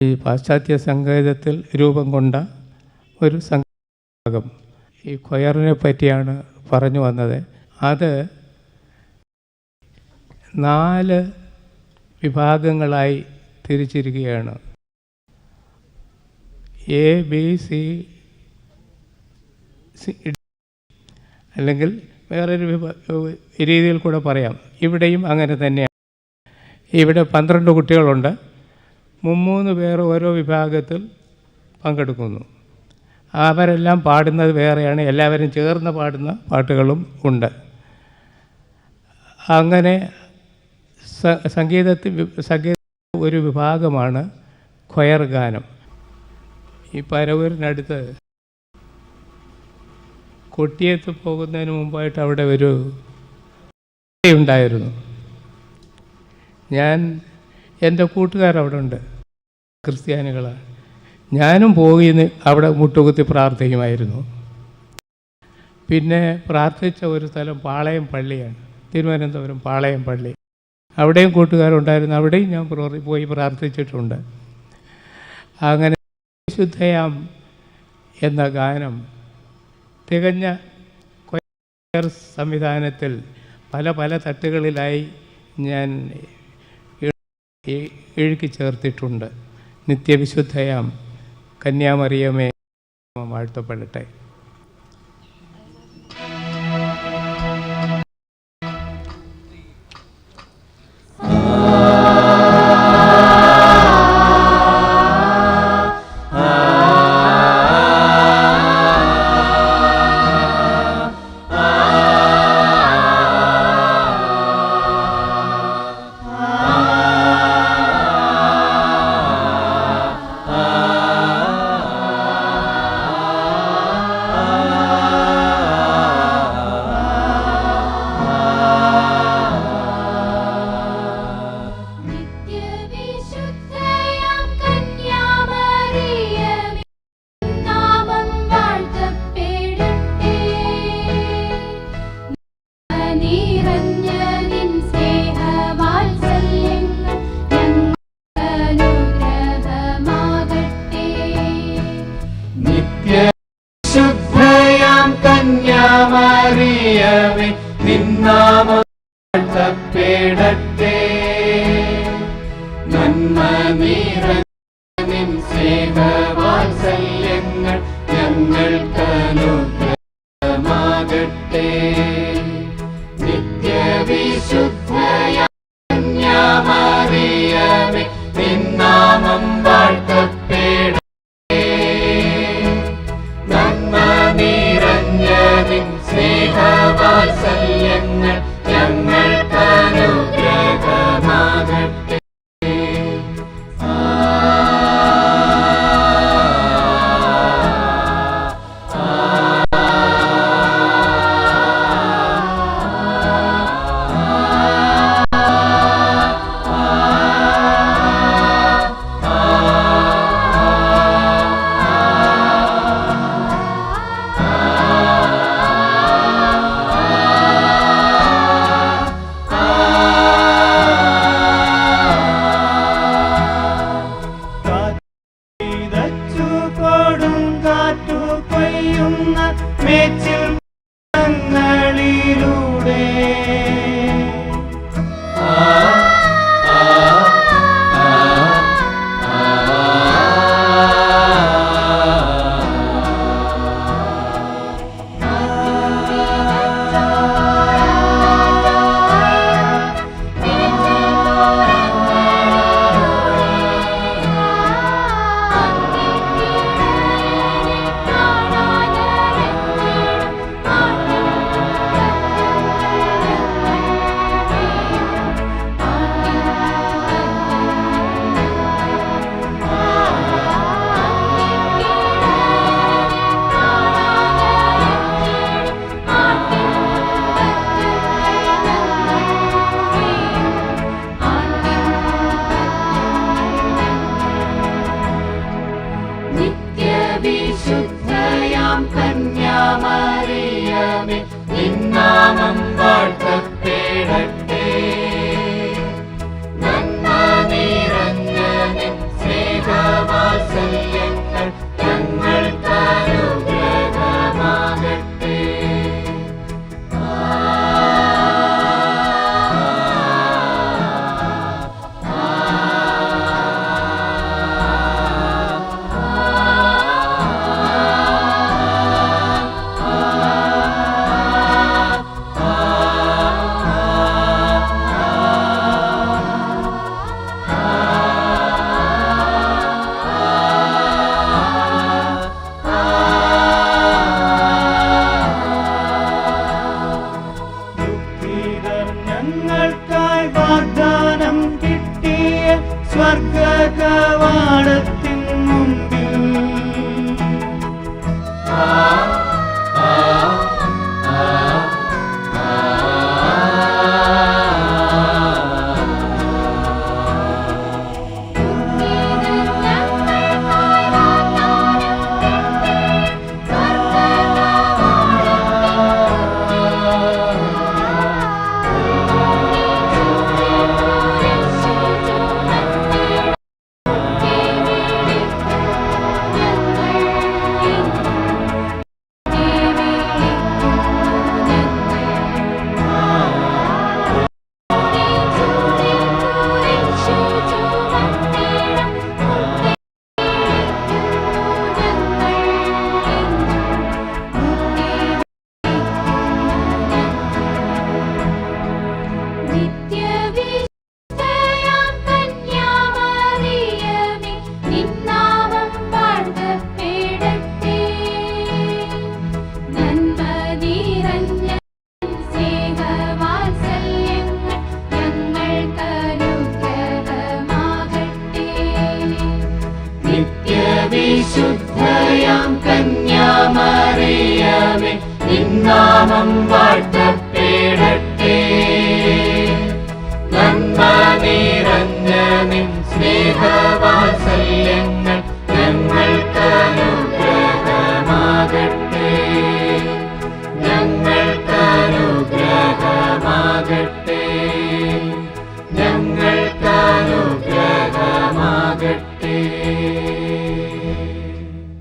ഈ പാശ്ചാത്യ സംഗീതത്തിൽ രൂപം കൊണ്ട ഒരു സംഗീതം ഈ കൊയറിനെ പറ്റിയാണ് പറഞ്ഞു വന്നത്. അത് നാല് വിഭാഗങ്ങളായി തിരിച്ചിരിക്കുകയാണ്. എ ബി സി അല്ലെങ്കിൽ വേറൊരു രീതിയിൽ കൂടെ പറയാം. ഇവിടെയും അങ്ങനെ തന്നെയാണ്. ഇവിടെ പന്ത്രണ്ട് കുട്ടികളുണ്ട്. മുമ്മൂന്ന് പേർ ഓരോ വിഭാഗത്തിൽ പങ്കെടുക്കുന്നു. അവരെല്ലാം പാടുന്നത് വേറെയാണ്. എല്ലാവരും ചേർന്ന് പാടുന്ന പാട്ടുകളും ഉണ്ട്. അങ്ങനെ സംഗീതത്തിൽ സംഗീത ഒരു വിഭാഗമാണ് ക്വയർ ഗാനം. ഈ പരവൂരിനടുത്ത് കൊട്ടിയത്ത് പോകുന്നതിന് മുമ്പായിട്ട് അവിടെ ഒരു ഉണ്ടായിരുന്നു. ഞാൻ എന്റെ കൂട്ടുകാരവിടെ ഉണ്ട് ക്രിസ്ത്യാനികളാണ് ഞാനും പോയി അവിടെ മുട്ടുകുത്തി പ്രാർത്ഥിക്കുമായിരുന്നു. പിന്നെ പ്രാർത്ഥിച്ച ഒരു സ്ഥലം പാളയം പള്ളിയാണ് തിരുവനന്തപുരം പാളയം പള്ളി. അവിടെയും കൂട്ടുകാരുണ്ടായിരുന്നു അവിടെയും ഞാൻ പോയി പ്രാർത്ഥിച്ചിട്ടുണ്ട്. അങ്ങനെ വിശുദ്ധയാം എന്ന ഗാനം തികഞ്ഞ സംവിധാനത്തിൽ പല പല തട്ടുകളിലായി ഞാൻ ഇഴുക്കി ചേർത്തിട്ടുണ്ട്. നിത്യവിശുദ്ധയാം. കന്യാമറിയമേ വാഴ്ത്തപ്പെടട്ടെ. കന്യാമറിയമേ speaker. Bitte ഞങ്ങൾക്കായി വാഗ്ദാനം കിട്ടിയ സ്വർഗ കവാടത്തിൽ വിശുദ്ധയാം കന്യാമറിയമേ നിന്നാമം വാഴ്ത്ത